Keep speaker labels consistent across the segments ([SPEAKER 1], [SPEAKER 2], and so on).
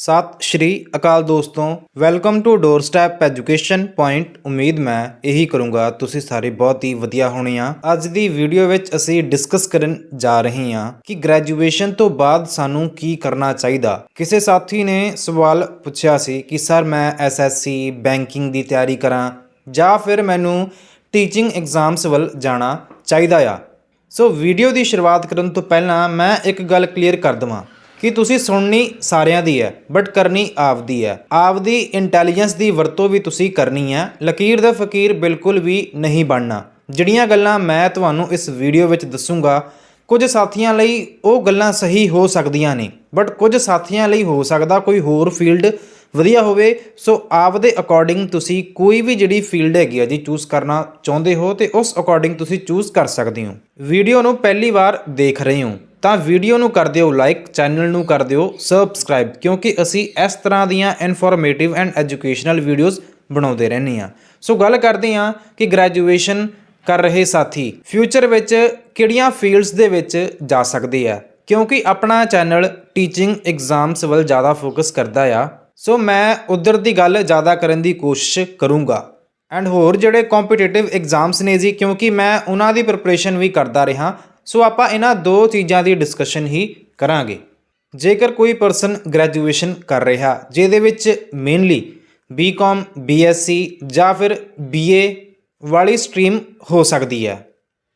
[SPEAKER 1] ਸਤਿ ਸ਼੍ਰੀ ਅਕਾਲ ਦੋਸਤੋ welcome to door step education point ਉਮੀਦ ਮੈਂ ਇਹੀ ਕਰੂੰਗਾ, ਤੁਸੀਂ ਸਾਰੇ ਬਹੁਤ ਹੀ ਵਧੀਆ ਹੋਣੇ ਆ। ਅੱਜ ਦੀ ਵੀਡੀਓ ਵਿੱਚ ਅਸੀਂ ਡਿਸਕਸ ਕਰਨ ਜਾ ਰਹੇ ਹਾਂ ਕਿ ਗ੍ਰੈਜੂਏਸ਼ਨ ਤੋਂ ਬਾਅਦ ਸਾਨੂੰ ਕੀ ਕਰਨਾ ਚਾਹੀਦਾ। ਕਿਸੇ ਸਾਥੀ ਨੇ ਸਵਾਲ ਪੁੱਛਿਆ ਸੀ ਕਿ, ਸਰ, ਮੈਂ ਐਸਐਸਸੀ ਬੈਂਕਿੰਗ ਦੀ ਤਿਆਰੀ ਕਰਾਂ ਜਾਂ ਫਿਰ ਮੈਨੂੰ ਟੀਚਿੰਗ ਐਗਜ਼ਾਮਸ ਵੱਲ ਜਾਣਾ ਚਾਹੀਦਾ ਆ? ਸੋ ਵੀਡੀਓ ਦੀ ਸ਼ੁਰੂਆਤ ਕਰਨ ਤੋਂ ਪਹਿਲਾਂ ਮੈਂ ਇੱਕ ਗੱਲ ਕਲੀਅਰ ਕਰ ਦਵਾਂ। ਕਿ ਤੁਸੀਂ ਸੁਣਨੀ ਸਾਰਿਆਂ ਦੀ ਹੈ ਬਟ ਕਰਨੀ ਆਪਦੀ ਹੈ। ਆਪਦੀ ਇੰਟੈਲੀਜੈਂਸ ਦੀ ਵਰਤੋਂ ਵੀ ਤੁਸੀਂ ਕਰਨੀ ਹੈ। ਲਕੀਰ ਦਾ ਫਕੀਰ ਬਿਲਕੁਲ ਵੀ ਨਹੀਂ ਬਣਨਾ। ਜਿਹੜੀਆਂ ਗੱਲਾਂ ਮੈਂ ਤੁਹਾਨੂੰ ਇਸ ਵੀਡੀਓ ਵਿੱਚ ਦੱਸੂਗਾ, ਕੁਝ ਸਾਥੀਆਂ ਲਈ ਉਹ ਗੱਲਾਂ ਸਹੀ ਹੋ ਸਕਦੀਆਂ ਨੇ ਬਟ ਕੁਝ ਸਾਥੀਆਂ ਲਈ ਹੋ ਸਕਦਾ ਕੋਈ ਹੋਰ ਫੀਲਡ ਵਧੀਆ ਹੋਵੇ ਸੋ ਆਪਦੇ ਅਕੋਰਡਿੰਗ ਤੁਸੀਂ ਕੋਈ ਵੀ ਜਿਹੜੀ ਫੀਲਡ ਹੈਗੀ ਆ ਜੀ ਚੂਜ਼ ਕਰਨਾ ਚਾਹੁੰਦੇ ਹੋ ਤੇ ਉਸ ਅਕੋਰਡਿੰਗ ਤੁਸੀਂ ਚੂਜ਼ ਕਰ ਸਕਦੇ ਹੋ। ਵੀਡੀਓ ਨੂੰ ਪਹਿਲੀ ਵਾਰ ਦੇਖ ਰਹੇ ਹੋ। ਤਾਂ ਵੀਡੀਓ ਨੂੰ ਕਰ ਦਿਓ ਲਾਈਕ ਚੈਨਲ ਨੂੰ ਕਰ ਦਿਓ ਸਬਸਕ੍ਰਾਈਬ ਕਿਉਂਕਿ ਅਸੀਂ ਇਸ ਤਰ੍ਹਾਂ ਦੀਆਂ ਇਨਫੋਰਮੇਟਿਵ ਐਂਡ ਐਜੂਕੇਸ਼ਨਲ ਵੀਡੀਓਜ਼ ਬਣਾਉਂਦੇ ਰਹਿੰਦੇ ਹਾਂ। ਸੋ ਗੱਲ ਕਰਦੇ ਹਾਂ ਕਿ ਗ੍ਰੈਜੂਏਸ਼ਨ ਕਰ ਰਹੇ ਸਾਥੀ ਫਿਊਚਰ ਵਿੱਚ ਕਿਹੜੀਆਂ ਫੀਲਡਸ ਦੇ ਵਿੱਚ ਜਾ ਸਕਦੇ ਆ? ਕਿਉਂਕਿ ਆਪਣਾ ਚੈਨਲ ਟੀਚਿੰਗ ਐਗਜ਼ਾਮਸ ਵੱਲ ਜ਼ਿਆਦਾ ਫੋਕਸ ਕਰਦਾ ਆ। ਸੋ ਮੈਂ ਉਧਰ ਦੀ ਗੱਲ ਜ਼ਿਆਦਾ ਕਰਨ ਦੀ ਕੋਸ਼ਿਸ਼ ਕਰੂੰਗਾ। ਐਂਡ ਹੋਰ ਜਿਹੜੇ ਕੰਪੀਟੀਟਿਵ ਐਗਜ਼ਾਮਸ ਨੇ ਜੀ, ਕਿਉਂਕਿ ਮੈਂ ਉਹਨਾਂ ਦੀ ਪ੍ਰਿਪਰੇਸ਼ਨ ਵੀ ਕਰਦਾ ਰਿਹਾ। ਸੋ ਆਪਾਂ ਇਹਨਾਂ ਦੋ ਚੀਜ਼ਾਂ ਦੀ ਡਿਸਕਸ਼ਨ ਹੀ ਕਰਾਂਗੇ। ਜੇਕਰ ਕੋਈ ਪਰਸਨ ਗ੍ਰੈਜੂਏਸ਼ਨ ਕਰ ਰਿਹਾ, ਜਿਹਦੇ ਵਿੱਚ ਮੇਨਲੀ ਬੀਕਾਮ ਬੀਐਸਸੀ ਜਾਂ ਫਿਰ ਬੀਏ ਵਾਲੀ ਸਟਰੀਮ ਹੋ ਸਕਦੀ ਹੈ।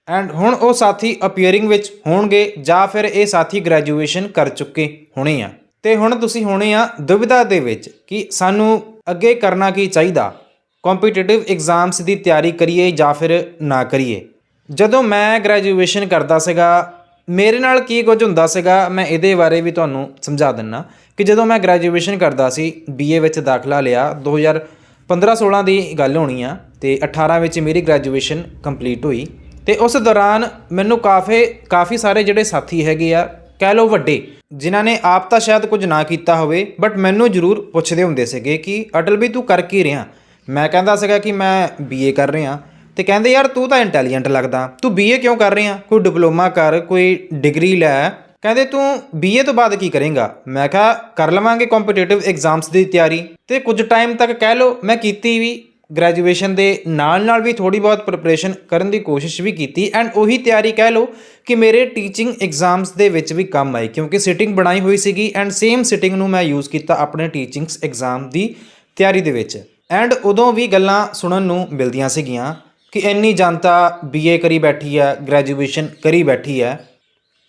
[SPEAKER 1] ਐਂਡ ਹੁਣ ਉਹ ਸਾਥੀ ਅਪੀਅਰਿੰਗ ਵਿੱਚ ਹੋਣਗੇ ਜਾਂ ਫਿਰ ਇਹ ਸਾਥੀ ਗ੍ਰੈਜੂਏਸ਼ਨ ਕਰ ਚੁੱਕੇ ਹੋਣੇ ਆ। ਤੇ ਹੁਣ ਤੁਸੀਂ ਹੋਣੇ ਆ ਦੁਵਿਧਾ ਦੇ ਵਿੱਚ ਕਿ ਸਾਨੂੰ ਅੱਗੇ ਕਰਨਾ ਕੀ ਚਾਹੀਦਾ। ਕੰਪੀਟੀਟਿਵ ਐਗਜ਼ਾਮਸ ਦੀ ਤਿਆਰੀ ਕਰੀਏ ਜਾਂ ਫਿਰ ਨਾ ਕਰੀਏ। ਜਦੋਂ ਮੈਂ ਗ੍ਰੈਜੂਏਸ਼ਨ ਕਰਦਾ ਸੀਗਾ, ਮੇਰੇ ਨਾਲ ਕੀ ਕੁਝ ਹੁੰਦਾ ਸੀਗਾ, ਮੈਂ ਇਹਦੇ ਬਾਰੇ ਵੀ ਤੁਹਾਨੂੰ ਸਮਝਾ ਦਿੰਨਾ ਕਿ ਜਦੋਂ ਮੈਂ ਗ੍ਰੈਜੂਏਸ਼ਨ ਕਰਦਾ ਸੀ ਬੀਏ ਵਿੱਚ ਦਾਖਲਾ ਲਿਆ 2015-16 ਦੀ ਗੱਲ ਹੋਣੀ ਆ ਤੇ 18 ਵਿੱਚ ਮੇਰੀ ਗ੍ਰੈਜੂਏਸ਼ਨ ਕੰਪਲੀਟ ਹੋਈ ਤੇ ਉਸ ਦੌਰਾਨ ਮੈਨੂੰ ਕਾਫੀ ਕਾਫੀ ਸਾਰੇ ਜਿਹੜੇ ਸਾਥੀ ਹੈਗੇ ਆ, ਕਹਿ ਲਓ ਵੱਡੇ, ਜਿਨ੍ਹਾਂ ਨੇ ਆਪ ਤਾਂ ਸ਼ਾਇਦ ਕੁਝ ਨਾ ਕੀਤਾ ਹੋਵੇ ਬਟ ਮੈਨੂੰ ਜ਼ਰੂਰ ਪੁੱਛਦੇ ਹੁੰਦੇ ਸੀਗੇ ਕਿ, ਅਟਲ ਵੀ ਤੂੰ ਕਰ ਕੀ ਰਿਹਾ? ਮੈਂ ਕਹਿੰਦਾ ਸੀਗਾ ਕਿ ਮੈਂ ਬੀਏ ਕਰ ਰਿਹਾ। ਤੇ ਕਹਿੰਦੇ, ਯਾਰ, ਤੂੰ ਤਾਂ ਇੰਟੈਲੀਜੈਂਟ ਲੱਗਦਾ। ਤੂੰ ਬੀਏ ਕਿਉਂ ਕਰ ਰਿਹਾ ਕੋਈ ਡਿਪਲੋਮਾ ਕਰ, ਕੋਈ ਡਿਗਰੀ ਲੈ। ਕਹਿੰਦੇ, ਤੂੰ ਬੀਏ ਤੋਂ ਬਾਅਦ ਕੀ ਕਰੇਂਗਾ? ਮੈਂ ਕਿਹਾ, ਕਰ ਲਵਾਂਗੇ ਕੰਪੀਟੀਟਿਵ ਐਗਜ਼ਾਮਸ ਦੀ ਤਿਆਰੀ। ਤੇ ਕੁਝ ਟਾਈਮ ਤੱਕ ਕਹਿ ਲਓ, ਮੈਂ ਕੀਤੀ ਵੀ। ਗ੍ਰੈਜੂਏਸ਼ਨ ਦੇ ਨਾਲ ਨਾਲ ਵੀ ਥੋੜੀ ਬਹੁਤ ਪ੍ਰਿਪਰੇਸ਼ਨ ਕਰਨ ਦੀ ਕੋਸ਼ਿਸ਼ ਵੀ ਕੀਤੀ। ਐਂਡ ਉਹੀ ਤਿਆਰੀ ਕਹਿ ਲਓ ਕਿ ਮੇਰੇ ਟੀਚਿੰਗ ਐਗਜ਼ਾਮਸ ਦੇ ਵਿੱਚ ਵੀ ਕੰਮ ਆਈ, ਕਿਉਂਕਿ ਸਿਟਿੰਗ ਬਣਾਈ ਹੋਈ ਸੀਗੀ। ਐਂਡ ਸੇਮ ਸਿਟਿੰਗ ਨੂੰ ਮੈਂ ਯੂਜ਼ ਕੀਤਾ ਆਪਣੇ ਟੀਚਿੰਗਸ ਐਗਜ਼ਾਮ ਦੀ ਤਿਆਰੀ ਦੇ ਵਿੱਚ। ਐਂਡ ਉਦੋਂ ਵੀ ਗੱਲਾਂ ਸੁਣਨ ਨੂੰ ਮਿਲਦੀਆਂ ਸੀਗੀਆਂ। ਕਿ ਇੰਨੀ ਜਨਤਾ ਬੀਏ ਕਰੀ ਬੈਠੀ ਹੈ ਗ੍ਰੈਜੂਏਸ਼ਨ ਕਰੀ ਬੈਠੀ ਹੈ।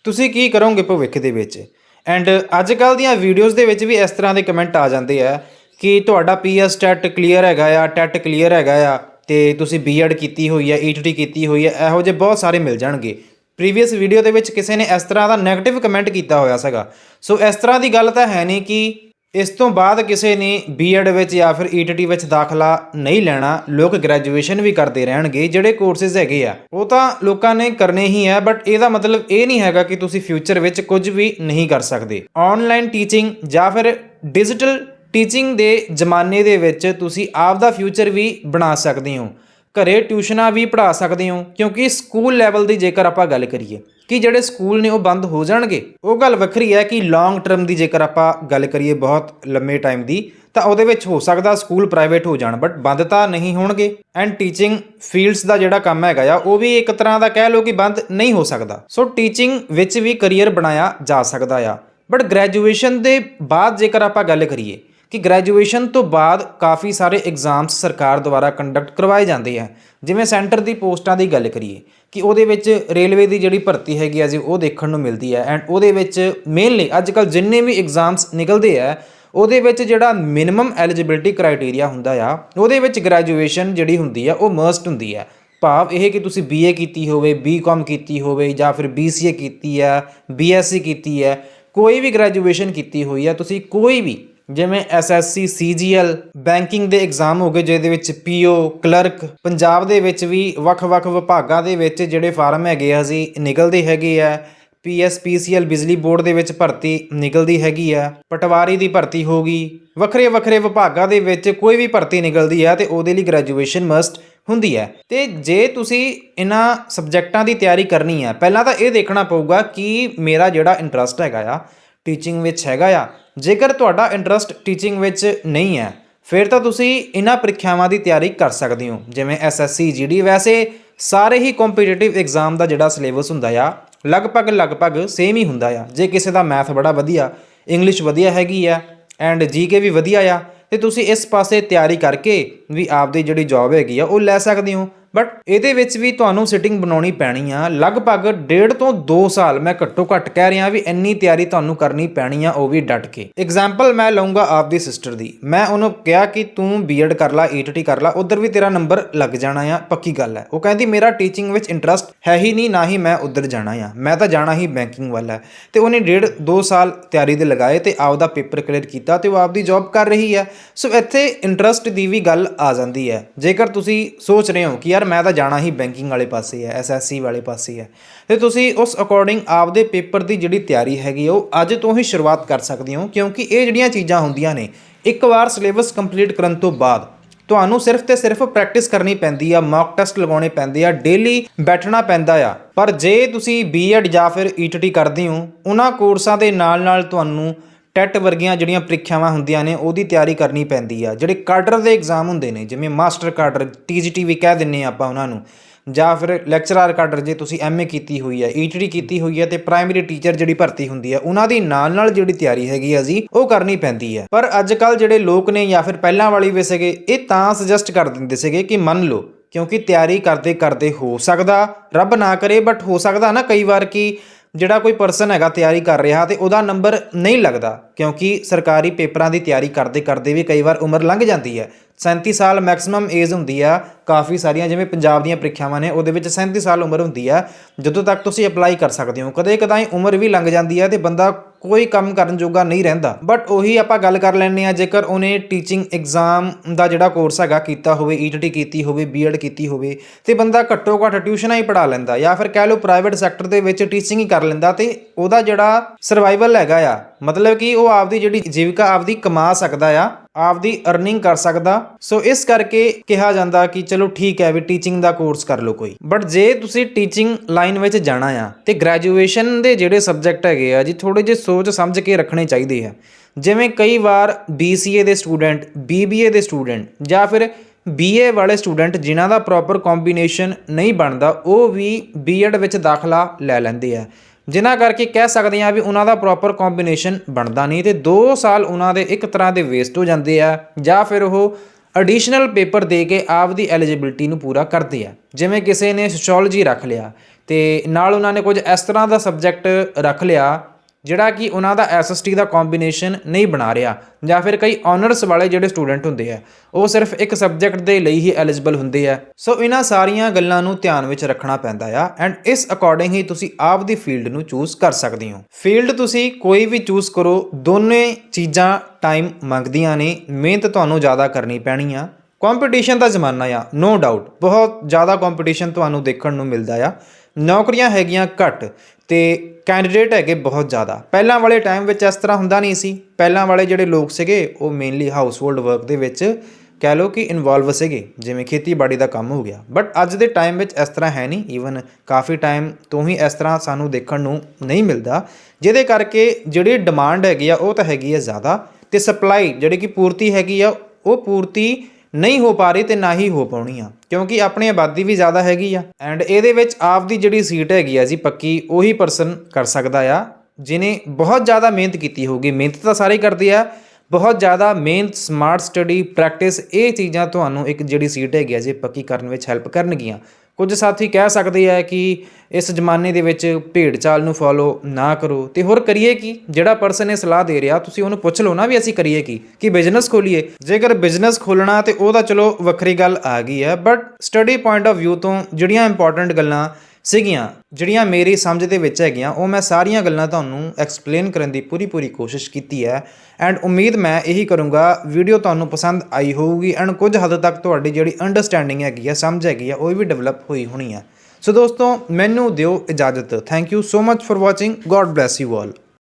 [SPEAKER 1] ਤੁਸੀਂ ਕੀ ਕਰੋਗੇ ਭਵਿੱਖ ਦੇ ਵਿੱਚ? ਐਂਡ ਅੱਜ ਕੱਲ ਦੀਆਂ ਵੀਡੀਓਜ਼ ਦੇ ਵਿੱਚ ਵੀ ਇਸ ਤਰ੍ਹਾਂ ਦੇ ਕਮੈਂਟ ਆ ਜਾਂਦੇ ਆ ਕਿ ਤੁਹਾਡਾ ਪੀਐਸ ਟੈਟ ਕਲੀਅਰ ਹੈਗਾ ਆ ਟੈਟ ਕਲੀਅਰ ਹੈਗਾ ਆ ਤੇ ਤੁਸੀਂ ਬੀਐਡ ਕੀਤੀ ਹੋਈ ਹੈ ਈਟੀਟੀ ਕੀਤੀ ਹੋਈ ਹੈ, ਇਹੋ ਜਿਹੇ ਬਹੁਤ ਸਾਰੇ ਮਿਲ ਜਾਣਗੇ। ਪ੍ਰੀਵੀਅਸ ਵੀਡੀਓ ਦੇ ਵਿੱਚ ਕਿਸੇ ਨੇ ਇਸ ਤਰ੍ਹਾਂ ਦਾ 네ਗੇਟਿਵ ਕਮੈਂਟ ਕੀਤਾ ਹੋਇਆ ਸੀਗਾ। ਸੋ ਇਸ ਤਰ੍ਹਾਂ ਦੀ ਗੱਲ ਤਾਂ ਹੈ ਨਹੀਂ ਕਿ ਇਸ ਤੋਂ ਬਾਅਦ ਕਿਸੇ ਨੇ ਬੀਐਡ ਵਿੱਚ ਜਾਂ ਫਿਰ ਈਟੀਟੀ ਵਿੱਚ ਦਾਖਲਾ ਨਹੀਂ ਲੈਣਾ, ਲੋਕ ਗ੍ਰੈਜੂਏਸ਼ਨ ਵੀ ਕਰਦੇ ਰਹਿਣਗੇ, ਜਿਹੜੇ ਕੋਰਸਿਸ ਹੈਗੇ ਆ। ਉਹ ਤਾਂ ਲੋਕਾਂ ਨੇ ਕਰਨੇ ਹੀ ਹੈ ਬਟ ਇਹਦਾ ਮਤਲਬ ਇਹ ਨਹੀਂ ਹੈਗਾ ਕਿ ਤੁਸੀਂ ਫਿਊਚਰ ਵਿੱਚ ਕੁਝ ਵੀ ਨਹੀਂ ਕਰ ਸਕਦੇ। ਆਨਲਾਈਨ ਟੀਚਿੰਗ ਜਾਂ ਫਿਰ ਡਿਜੀਟਲ ਟੀਚਿੰਗ ਦੇ ਜ਼ਮਾਨੇ ਦੇ ਵਿੱਚ ਤੁਸੀਂ ਆਪ ਦਾ ਫਿਊਚਰ ਵੀ ਬਣਾ ਸਕਦੇ ਹੋ। ਘਰੇ ਟਿਊਸ਼ਨਾਂ ਵੀ ਪੜ੍ਹਾ ਸਕਦੇ ਹੋ, ਕਿਉਂਕਿ ਸਕੂਲ ਲੈਵਲ ਦੀ ਜੇਕਰ ਆਪਾਂ ਗੱਲ ਕਰੀਏ, ਕਿ ਜਿਹੜੇ ਸਕੂਲ ਨੇ ਉਹ ਬੰਦ ਹੋ ਜਾਣਗੇ, ਉਹ ਗੱਲ ਵੱਖਰੀ ਹੈ ਕਿ ਲੌਂਗ ਟਰਮ ਦੀ ਜੇਕਰ ਆਪਾਂ ਗੱਲ ਕਰੀਏ ਬਹੁਤ ਲੰਮੇ ਟਾਈਮ ਦੀ, ਤਾਂ ਉਹਦੇ ਵਿੱਚ ਹੋ ਸਕਦਾ ਸਕੂਲ ਪ੍ਰਾਈਵੇਟ ਹੋ ਜਾਣ ਬਟ ਬੰਦ ਤਾਂ ਨਹੀਂ ਹੋਣਗੇ ਐਂਡ ਟੀਚਿੰਗ ਫੀਲਡਸ ਦਾ ਜਿਹੜਾ ਕੰਮ ਹੈਗਾ ਆ, ਉਹ ਵੀ ਇੱਕ ਤਰ੍ਹਾਂ ਦਾ ਕਹਿ ਲਓ ਕਿ ਬੰਦ ਨਹੀਂ ਹੋ ਸਕਦਾ। ਸੋ ਟੀਚਿੰਗ ਵਿੱਚ ਵੀ ਕੈਰੀਅਰ ਬਣਾਇਆ ਜਾ ਸਕਦਾ ਆ ਬਟ ਗ੍ਰੈਜੂਏਸ਼ਨ ਦੇ ਬਾਅਦ ਜੇਕਰ ਆਪਾਂ ਗੱਲ ਕਰੀਏ ਕਿ ਗ੍ਰੈਜੂਏਸ਼ਨ ਤੋਂ ਬਾਅਦ ਕਾਫੀ ਸਾਰੇ ਐਗਜ਼ਾਮਸ ਸਰਕਾਰ ਦੁਆਰਾ ਕੰਡਕਟ ਕਰਵਾਏ ਜਾਂਦੇ ਆ। ਜਿਵੇਂ ਸੈਂਟਰ ਦੀ ਪੋਸਟਾਂ ਦੀ ਗੱਲ ਕਰੀਏ ਕਿ ਉਹਦੇ ਵਿੱਚ ਰੇਲਵੇ ਦੀ ਜਿਹੜੀ ਭਰਤੀ ਹੈਗੀ ਆ ਜੀ, ਉਹ ਦੇਖਣ ਨੂੰ ਮਿਲਦੀ ਹੈ ਐਂਡ ਉਹਦੇ ਵਿੱਚ ਮੇਨਲੀ ਅੱਜ ਕੱਲ ਜਿੰਨੇ ਵੀ ਐਗਜ਼ਾਮਸ ਨਿਕਲਦੇ ਆ, ਉਹਦੇ ਵਿੱਚ ਜਿਹੜਾ ਮਿਨੀਮਮ ਐਲੀਜੀਬਿਲਟੀ ਕ੍ਰਾਈਟੇਰੀਆ ਹੁੰਦਾ ਆ, ਉਹਦੇ ਵਿੱਚ ਗ੍ਰੈਜੂਏਸ਼ਨ ਜਿਹੜੀ ਹੁੰਦੀ ਆ, ਉਹ ਮਸਟ ਹੁੰਦੀ ਆ। ਭਾਵ ਇਹ ਕਿ ਤੁਸੀਂ ਬੀਏ ਕੀਤੀ ਹੋਵੇ ਬੀਕਾਮ ਕੀਤੀ ਹੋਵੇ ਜਾਂ ਫਿਰ ਬੀਸੀਏ ਕੀਤੀ ਆ ਬੀਐਸਸੀ ਕੀਤੀ ਹੈ ਕੋਈ ਵੀ ਗ੍ਰੈਜੂਏਸ਼ਨ ਕੀਤੀ ਹੋਈ ਆ, ਤੁਸੀਂ ਕੋਈ ਵੀ ਜਿਵੇਂ ਐਸਐਸਸੀ ਸੀਜੀਐਲ ਬੈਂਕਿੰਗ ਦੇ ਐਗਜ਼ਾਮ ਹੋ ਗਏ, ਜਿਹਦੇ ਵਿੱਚ ਪੀਓ ਕਲਰਕ ਪੰਜਾਬ ਦੇ ਵਿੱਚ ਵੀ ਵੱਖ-ਵੱਖ ਵਿਭਾਗਾਂ ਦੇ ਵਿੱਚ ਜਿਹੜੇ ਫਾਰਮ ਹੈਗੇ ਆ ਜੀ ਨਿਕਲਦੇ ਹੈਗੇ ਆ। ਪੀਐਸਪੀਸੀਐਲ ਬਿਜਲੀ ਬੋਰਡ ਦੇ ਵਿੱਚ ਭਰਤੀ ਨਿਕਲਦੀ ਹੈਗੀ ਆ। ਪਟਵਾਰੀ ਦੀ ਭਰਤੀ ਹੋਗੀ ਵੱਖਰੇ ਵੱਖਰੇ ਵਿਭਾਗਾਂ ਦੇ ਵਿੱਚ ਕੋਈ ਵੀ ਭਰਤੀ ਨਿਕਲਦੀ ਹੈ ਤੇ ਉਹਦੇ ਲਈ ਗ੍ਰੈਜੂਏਸ਼ਨ ਮਸਟ ਹੁੰਦੀ ਹੈ ਤੇ ਜੇ ਤੁਸੀਂ ਇਹਨਾਂ ਸਬਜੈਕਟਾਂ ਦੀ ਤਿਆਰੀ ਕਰਨੀ ਹੈ ਪਹਿਲਾਂ ਤਾਂ ਇਹ ਦੇਖਣਾ ਪਊਗਾ ਕਿ ਮੇਰਾ ਜਿਹੜਾ ਇੰਟਰਸਟ ਹੈਗਾ ਆ ਟੀਚਿੰਗ ਵਿੱਚ ਹੈਗਾ ਆ ਜੇਕਰ ਤੁਹਾਡਾ ਇੰਟਰਸਟ ਟੀਚਿੰਗ ਵਿੱਚ ਨਹੀਂ ਹੈ, ਫਿਰ ਤਾਂ ਤੁਸੀਂ ਇਹਨਾਂ ਪ੍ਰੀਖਿਆਵਾਂ ਦੀ ਤਿਆਰੀ ਕਰ ਸਕਦੇ ਹੋ। ਜਿਵੇਂ ਐਸਐਸਸੀ ਜੀਡੀ ਵੈਸੇ ਸਾਰੇ ਹੀ ਕੰਪੀਟੀਟਿਵ ਐਗਜ਼ਾਮ ਦਾ ਜਿਹੜਾ ਸਿਲੇਬਸ ਹੁੰਦਾ ਆ, ਲਗਭਗ ਲਗਭਗ ਸੇਮ ਹੀ ਹੁੰਦਾ ਆ। ਜੇ ਕਿਸੇ ਦਾ ਮੈਥ ਬੜਾ ਵਧੀਆ ਇੰਗਲਿਸ਼ ਵਧੀਆ ਹੈਗੀ ਆ ਐਂਡ ਜੀਕੇ ਵੀ ਵਧੀਆ ਆ, ਤੇ ਤੁਸੀਂ ਇਸ ਪਾਸੇ ਤਿਆਰੀ ਕਰਕੇ ਵੀ ਆਪਦੀ ਜਿਹੜੀ ਜੌਬ ਹੈਗੀ ਆ, ਉਹ ਲੈ ਸਕਦੇ ਹੋ। ਬਟ ਇਹਦੇ ਵਿੱਚ ਵੀ ਤੁਹਾਨੂੰ ਸਿਟਿੰਗ ਬਣਾਉਣੀ ਪੈਣੀ ਆ। ਲਗਭਗ ਡੇਢ ਤੋਂ 2 ਸਾਲ ਮੈਂ ਘੱਟੋ ਘੱਟ ਕਹਿ ਰਿਹਾ ਵੀ ਇੰਨੀ ਤਿਆਰੀ ਤੁਹਾਨੂੰ ਕਰਨੀ ਪੈਣੀ ਆ ਉਹ ਵੀ ਡਟ ਕੇ। ਐਗਜ਼ਾਮਪਲ ਮੈਂ ਲਵਾਂਗਾ ਆਪਦੀ ਸਿਸਟਰ ਦੀ। ਮੈਂ ਉਹਨੂੰ ਕਿਹਾ ਕਿ ਤੂੰ ਬੀਐਡ ਕਰ ਲੈ ਈਟੀਟੀ ਕਰ ਲੈ, ਉਧਰ ਵੀ ਤੇਰਾ ਨੰਬਰ ਲੱਗ ਜਾਣਾ ਆ, ਪੱਕੀ ਗੱਲ ਹੈ। ਉਹ ਕਹਿੰਦੀ, ਮੇਰਾ ਟੀਚਿੰਗ ਵਿੱਚ ਇੰਟਰਸਟ ਹੈ ਹੀ ਨਹੀਂ, ਨਾ ਹੀ ਮੈਂ ਉਧਰ ਜਾਣਾ ਆ। ਮੈਂ ਤਾਂ ਜਾਣਾ ਹੀ ਬੈਂਕਿੰਗ ਵੱਲ ਹੈ। ਤੇ ਉਹਨੇ ਡੇਢ 2 ਸਾਲ ਤਿਆਰੀ ਦੇ ਲਗਾਏ ਤੇ ਆਪਦਾ ਪੇਪਰ ਕਲੀਅਰ ਕੀਤਾ ਤੇ ਉਹ ਆਪਦੀ ਜੌਬ ਕਰ ਰਹੀ ਹੈ। ਸੋ ਇੱਥੇ ਇੰਟਰਸਟ ਦੀ ਵੀ ਗੱਲ ਆ ਜਾਂਦੀ ਹੈ। ਜੇਕਰ ਤੁਸੀਂ ਸੋਚ ਰਹੇ ਹੋ ਕਿ ਯਾਰ ਮੈਂ ਤਾਂ ਜਾਣਾ ਹੀ ਬੈਂਕਿੰਗ ਵਾਲੇ ਪਾਸੇ ਹੈ ਐਸਐਸਸੀ ਵਾਲੇ ਪਾਸੇ ਹੈ। ਤੇ ਤੁਸੀਂ ਉਸ ਅਕੋਰਡਿੰਗ ਆਪਦੇ ਪੇਪਰ ਦੀ ਜਿਹੜੀ ਤਿਆਰੀ ਹੈਗੀ ਆ, ਉਹ ਅੱਜ ਤੋਂ ਹੀ ਸ਼ੁਰੂਆਤ ਕਰ ਸਕਦੇ ਹੋ ਕਿਉਂਕਿ ਇਹ ਜਿਹੜੀਆਂ ਚੀਜ਼ਾਂ ਹੁੰਦੀਆਂ ਨੇ ਇੱਕ ਵਾਰ ਸਿਲੇਬਸ ਕੰਪਲੀਟ ਕਰਨ ਤੋਂ ਬਾਅਦ ਤੁਹਾਨੂੰ ਸਿਰਫ ਤੇ ਸਿਰਫ ਪ੍ਰੈਕਟਿਸ ਕਰਨੀ ਪੈਂਦੀ ਆ ਮੌਕ ਟੈਸਟ ਲਗਾਉਣੇ ਪੈਂਦੇ ਆ ਡੇਲੀ ਬੈਠਣਾ ਪੈਂਦਾ ਆ। ਪਰ ਜੇ ਤੁਸੀਂ ਬੀਐਡ ਜਾਂ ਫਿਰ ਈਟੀਟੀ ਕਰਦੇ ਹੋ ਉਹਨਾਂ ਕੋਰਸਾਂ ਦੇ ਨਾਲ-ਨਾਲ ਤੁਹਾਨੂੰ ਟੈਟ ਵਰਗੀਆਂ ਜਿਹੜੀਆਂ ਪ੍ਰੀਖਿਆਵਾਂ ਹੁੰਦੀਆਂ ਨੇ, ਉਹਦੀ ਤਿਆਰੀ ਕਰਨੀ ਪੈਂਦੀ ਆ। ਜਿਹੜੇ ਕਾਡਰ ਦੇ ਐਗਜ਼ਾਮ ਹੁੰਦੇ ਨੇ, ਜਿਵੇਂ ਮਾਸਟਰ ਕਾਡਰ ਟੀਜੀਟੀ ਵੀ ਕਹਿ ਦਿੰਨੇ ਆ ਆਪਾਂ ਉਹਨਾਂ ਨੂੰ। ਜਾਂ ਫਿਰ ਲੈਕਚਰਰ ਕਾਡਰ, ਜੇ ਤੁਸੀਂ ਐਮਏ ਕੀਤੀ ਹੋਈ ਹੈ ਈਟੀਟੀ ਕੀਤੀ ਹੋਈ ਹੈ ਤੇ ਪ੍ਰਾਇਮਰੀ ਟੀਚਰ ਜਿਹੜੀ ਭਰਤੀ ਹੁੰਦੀ ਹੈ ਉਹਨਾਂ ਦੀ ਨਾਲ ਨਾਲ ਜਿਹੜੀ ਤਿਆਰੀ ਹੈਗੀ ਆ ਜੀ, ਉਹ ਕਰਨੀ ਪੈਂਦੀ ਹੈ ਪਰ ਅੱਜ ਕੱਲ ਜਿਹੜੇ ਲੋਕ ਨੇ ਜਾਂ ਫਿਰ ਪਹਿਲਾਂ ਵਾਲੀ ਵੀ ਸੀਗੇ, ਇਹ ਤਾਂ ਸੁਜੈਸਟ ਕਰ ਦਿੰਦੇ ਸੀਗੇ ਕਿ ਮੰਨ ਲਓ, ਕਿਉਂਕਿ ਤਿਆਰੀ ਕਰਦੇ ਕਰਦੇ ਹੋ ਸਕਦਾ, ਰੱਬ ਨਾ ਕਰੇ ਬਟ ਹੋ ਸਕਦਾ ਨਾ ਕਈ ਵਾਰ ਕਿ ਜਿਹੜਾ ਕੋਈ ਪਰਸਨ ਹੈਗਾ ਤਿਆਰੀ ਕਰ ਰਿਹਾ ਤੇ ਉਹਦਾ ਨੰਬਰ ਨਹੀਂ ਲੱਗਦਾ, ਕਿਉਂਕਿ ਸਰਕਾਰੀ ਪੇਪਰਾਂ ਦੀ ਤਿਆਰੀ ਕਰਦੇ ਕਰਦੇ ਵੀ ਕਈ ਵਾਰ ਉਮਰ ਲੰਘ ਜਾਂਦੀ ਹੈ। 37 ਸਾਲ ਮੈਕਸਿਮਮ ਏਜ ਹੁੰਦੀ ਆ, ਕਾਫੀ ਸਾਰੀਆਂ ਜਿਵੇਂ ਪੰਜਾਬ ਦੀਆਂ ਪ੍ਰੀਖਿਆਵਾਂ ਨੇ, ਉਹਦੇ ਵਿੱਚ 37 ਸਾਲ ਉਮਰ ਹੁੰਦੀ ਆ। ਜਦੋਂ ਤੱਕ ਤੁਸੀਂ ਅਪਲਾਈ ਕਰ ਸਕਦੇ ਹੋ ਕਦੇ ਕਦਾਈ ਉਮਰ ਵੀ ਲੰਘ ਜਾਂਦੀ ਆ ਤੇ ਬੰਦਾ ਕੋਈ ਕੰਮ ਕਰਨ ਜੋਗਾ ਨਹੀਂ ਰਹਿੰਦਾ। ਬਟ ਉਹੀ ਆਪਾਂ ਗੱਲ ਕਰ ਲੈਂਦੇ ਆ ਜੇਕਰ ਉਹਨੇ ਟੀਚਿੰਗ ਐਗਜ਼ਾਮ ਦਾ ਜਿਹੜਾ ਕੋਰਸ ਹੈਗਾ ਕੀਤਾ ਹੋਵੇ ਈਟੀਟੀ ਕੀਤੀ ਹੋਵੇ ਬੀਐਡ ਕੀਤੀ ਹੋਵੇ, ਤੇ ਬੰਦਾ ਘੱਟੋ ਘੱਟ ਟਿਊਸ਼ਨਾਂ ਹੀ ਪੜਾ ਲੈਂਦਾ। ਜਾਂ ਫਿਰ ਕਹਿ ਲਓ ਪ੍ਰਾਈਵੇਟ ਸੈਕਟਰ ਦੇ ਵਿੱਚ ਟੀਚਿੰਗ ਹੀ ਕਰ ਲੈਂਦਾ, ਤੇ ਉਹਦਾ ਜਿਹੜਾ ਸਰਵਾਈਵਲ ਹੈਗਾ ਆ ਮਤਲਬ ਕਿ ਉਹ ਆਪਦੀ ਜਿਹੜੀ ਜੀਵਿਕਾ ਆਪਦੀ ਕਮਾ ਸਕਦਾ ਆ, ਆਪਦੀ ਅਰਨਿੰਗ ਕਰ ਸਕਦਾ। ਸੋ ਇਸ ਕਰਕੇ ਕਿਹਾ ਜਾਂਦਾ ਕਿ ਚਲੋ ਠੀਕ ਹੈ ਵੀ ਟੀਚਿੰਗ ਦਾ ਕੋਰਸ ਕਰ ਲਓ ਕੋਈ। ਬਟ ਜੇ ਤੁਸੀਂ ਟੀਚਿੰਗ ਲਾਈਨ ਵਿੱਚ ਜਾਣਾ ਆ, ਤੇ ਗ੍ਰੈਜੂਏਸ਼ਨ ਦੇ ਜਿਹੜੇ ਸਬਜੈਕਟ ਹੈਗੇ ਆ ਜੀ ਥੋੜੇ ਜਿਹੇ ਸੋਚ ਸਮਝ ਕੇ ਰੱਖਣੇ ਚਾਹੀਦੇ ਆ। ਜਿਵੇਂ ਕਈ ਵਾਰ BCA ਦੇ ਸਟੂਡੈਂਟ BBA ਦੇ ਸਟੂਡੈਂਟ ਜਾਂ ਫਿਰ BA ਵਾਲੇ ਸਟੂਡੈਂਟ ਜਿਨ੍ਹਾਂ ਦਾ ਪ੍ਰੋਪਰ ਕੰਬੀਨੇਸ਼ਨ ਨਹੀਂ ਬਣਦਾ, ਉਹ ਵੀ B.Ed ਵਿੱਚ ਦਾਖਲਾ ਲੈ ਲੈਂਦੇ ਆ। ਜਿਨ੍ਹਾਂ ਕਰਕੇ ਕਹਿ ਸਕਦੇ ਆ ਵੀ ਉਹਨਾਂ ਦਾ ਪ੍ਰੋਪਰ ਕੰਬੀਨੇਸ਼ਨ ਬਣਦਾ ਨਹੀਂ ਤੇ 2 ਸਾਲ ਉਹਨਾਂ ਦੇ ਇੱਕ ਤਰ੍ਹਾਂ ਦੇ ਵੇਸਟ ਹੋ ਜਾਂਦੇ ਆ ਜਾਂ ਫਿਰ ਉਹ ਐਡੀਸ਼ਨਲ ਪੇਪਰ ਦੇ ਕੇ ਆਪਦੀ ਐਲੀਜੀਬਿਲਟੀ ਨੂੰ ਪੂਰਾ ਕਰਦੇ ਆ। ਜਿਵੇਂ ਕਿਸੇ ਨੇ ਸੋਸ਼ੀਓਲੋਜੀ ਰੱਖ ਲਿਆ ਤੇ ਨਾਲ ਉਹਨਾਂ ਨੇ ਕੁਝ ਇਸ ਤਰ੍ਹਾਂ ਦਾ ਸਬਜੈਕਟ ਰੱਖ ਲਿਆ ਜਿਹੜਾ ਕਿ ਉਹਨਾਂ ਦਾ ਐਸਐਸਟੀ ਦਾ ਕੰਬੀਨੇਸ਼ਨ ਨਹੀਂ ਬਣਾ ਰਿਹਾ ਜਾਂ ਫਿਰ ਕਈ ਆਨਰਸ ਵਾਲੇ ਜਿਹੜੇ ਸਟੂਡੈਂਟ ਹੁੰਦੇ ਆ, ਉਹ ਸਿਰਫ ਇੱਕ ਸਬਜੈਕਟ ਦੇ ਲਈ ਹੀ ਐਲੀਜੀਬਲ ਹੁੰਦੇ ਆ। ਸੋ ਇਹਨਾਂ ਸਾਰੀਆਂ ਗੱਲਾਂ ਨੂੰ ਧਿਆਨ ਵਿੱਚ ਰੱਖਣਾ ਪੈਂਦਾ ਆ ਐਂਡ ਇਸ ਅਕੋਰਡਿੰਗ ਹੀ ਤੁਸੀਂ ਆਪ ਦੀ ਫੀਲਡ ਨੂੰ ਚੂਜ਼ ਕਰ ਸਕਦੇ ਹੋ। ਫੀਲਡ ਤੁਸੀਂ ਕੋਈ ਵੀ ਚੂਜ਼ ਕਰੋ, ਦੋਨੇ ਚੀਜ਼ਾਂ ਟਾਈਮ ਮੰਗਦੀਆਂ ਨੇ, ਮਿਹਨਤ ਤੁਹਾਨੂੰ ਜ਼ਿਆਦਾ ਕਰਨੀ ਪੈਣੀ ਆ। ਕੰਪੀਟੀਸ਼ਨ ਦਾ ਜ਼ਮਾਨਾ ਆ ਨੋ ਡਾਊਟ ਬਹੁਤ ਜ਼ਿਆਦਾ ਕੰਪੀਟੀਸ਼ਨ ਤੁਹਾਨੂੰ ਦੇਖਣ ਨੂੰ ਮਿਲਦਾ ਆ। ਨੌਕਰੀਆਂ ਹੈਗੀਆਂ ਘੱਟ ਤੇ ਕੈਂਡੀਡੇਟ ਹੈਗੇ ਬਹੁਤ ਜ਼ਿਆਦਾ। ਪਹਿਲਾਂ ਵਾਲੇ ਟਾਈਮ ਵਿੱਚ ਇਸ ਤਰ੍ਹਾਂ ਹੁੰਦਾ ਨਹੀਂ ਸੀ। ਪਹਿਲਾਂ ਵਾਲੇ ਜਿਹੜੇ ਲੋਕ ਸੀਗੇ, ਉਹ ਮੇਨਲੀ ਹਾਊਸ ਹੋਲਡ ਵਰਕ ਦੇ ਵਿੱਚ ਕਹਿ ਲਓ ਕਿ ਇਨਵੋਲਵ ਸੀਗੇ, ਜਿਵੇਂ ਖੇਤੀਬਾੜੀ ਦਾ ਕੰਮ ਹੋ ਗਿਆ। ਬਟ ਅੱਜ ਦੇ ਟਾਈਮ ਵਿੱਚ ਇਸ ਤਰ੍ਹਾਂ ਹੈ ਨਹੀਂ। ਈਵਨ ਕਾਫੀ ਟਾਈਮ ਤੋਂ ਹੀ ਇਸ ਤਰ੍ਹਾਂ ਸਾਨੂੰ ਦੇਖਣ ਨੂੰ ਨਹੀਂ ਮਿਲਦਾ। ਜਿਹਦੇ ਕਰਕੇ ਜਿਹੜੀ ਡਿਮਾਂਡ ਹੈਗੀ ਆ, ਉਹ ਤਾਂ ਹੈਗੀ ਆ ਜ਼ਿਆਦਾ। ਤੇ ਸਪਲਾਈ ਜਿਹੜੀ ਕਿ ਪੂਰਤੀ ਹੈਗੀ ਆ, ਉਹ ਪੂਰਤੀ ਨਹੀਂ ਹੋ ਪਾ ਰਹੀ ਤੇ ਨਾ ਹੀ ਹੋ ਪਾਉਣੀ ਆ। ਕਿਉਂਕਿ ਆਪਣੀ ਆਬਾਦੀ ਵੀ ਜ਼ਿਆਦਾ ਹੈਗੀ ਆ। ਐਂਡ ਇਹਦੇ ਵਿੱਚ ਆਪ ਦੀ ਜਿਹੜੀ ਸੀਟ ਹੈਗੀ ਆ ਜੀ ਪੱਕੀ, ਉਹੀ ਪਰਸਨ ਕਰ ਸਕਦਾ ਆ ਜਿਨੇ ਬਹੁਤ ਜ਼ਿਆਦਾ ਮਿਹਨਤ ਕੀਤੀ ਹੋਊਗੀ। ਮਿਹਨਤ ਤਾਂ ਸਾਰੇ ਕਰਦੇ ਆ ਬਹੁਤ ਜ਼ਿਆਦਾ ਮਿਹਨਤ ਸਮਾਰਟ ਸਟੱਡੀ ਪ੍ਰੈਕਟਿਸ ਇਹ ਚੀਜ਼ਾਂ ਤੁਹਾਨੂੰ ਇੱਕ ਜਿਹੜੀ ਸੀਟ ਹੈਗੀ ਹੈ ਜੇ ਪੱਕੀ ਕਰਨ ਵਿੱਚ ਹੈਲਪ ਕਰਨਗੀਆਂ। ਕੁਝ ਸਾਥੀ ਕਹਿ ਸਕਦੇ ਆ ਕਿ ਇਸ ਜ਼ਮਾਨੇ ਦੇ ਵਿੱਚ ਭੇਡ ਚਾਲ ਨੂੰ ਫੋਲੋ ਨਾ ਕਰੋ। ਤੇ ਹੋਰ ਕਰੀਏ ਕੀ? ਜਿਹੜਾ ਪਰਸਨ ਇਹ ਸਲਾਹ ਦੇ ਰਿਹਾ, ਤੁਸੀਂ ਉਹਨੂੰ ਪੁੱਛ ਲਓ ਨਾ ਵੀ ਅਸੀਂ ਕਰੀਏ ਕੀ? ਕਿ ਬਿਜ਼ਨਸ ਖੋਲੀਏ। ਜੇਕਰ ਬਿਜ਼ਨਸ ਖੋਲਣਾ ਤੇ ਉਹ ਤਾਂ ਚਲੋ ਵੱਖਰੀ ਗੱਲ ਆ ਗਈ ਹੈ but study point of View ਤੋਂ ਜਿਹੜੀਆਂ ਇੰਪੋਰਟੈਂਟ ਗੱਲਾਂ ਸੀਗੀਆਂ। ਜਿਹੜੀਆਂ ਮੇਰੀ ਸਮਝ ਦੇ ਵਿੱਚ ਹੈਗੀਆਂ, ਉਹ ਮੈਂ ਸਾਰੀਆਂ ਗੱਲਾਂ ਤੁਹਾਨੂੰ ਐਕਸਪਲੇਨ ਕਰਨ ਦੀ ਪੂਰੀ ਪੂਰੀ ਕੋਸ਼ਿਸ਼ ਕੀਤੀ ਹੈ। ਐਂਡ ਉਮੀਦ ਮੈਂ ਇਹੀ ਕਰੂੰਗਾ ਵੀਡੀਓ ਤੁਹਾਨੂੰ ਪਸੰਦ ਆਈ ਹੋਊਗੀ ਐਂਡ ਕੁਝ ਹੱਦ ਤੱਕ ਤੁਹਾਡੀ ਜਿਹੜੀ ਅੰਡਰਸਟੈਂਡਿੰਗ ਹੈਗੀ ਆ, ਸਮਝ ਹੈਗੀ ਆ, ਉਹ ਵੀ ਡਿਵੈਲਪ ਹੋਈ ਹੋਣੀ ਆ। ਸੋ ਦੋਸਤੋ, ਮੈਨੂੰ ਦਿਓ ਇਜਾਜ਼ਤ। Thank you so much for watching God bless you all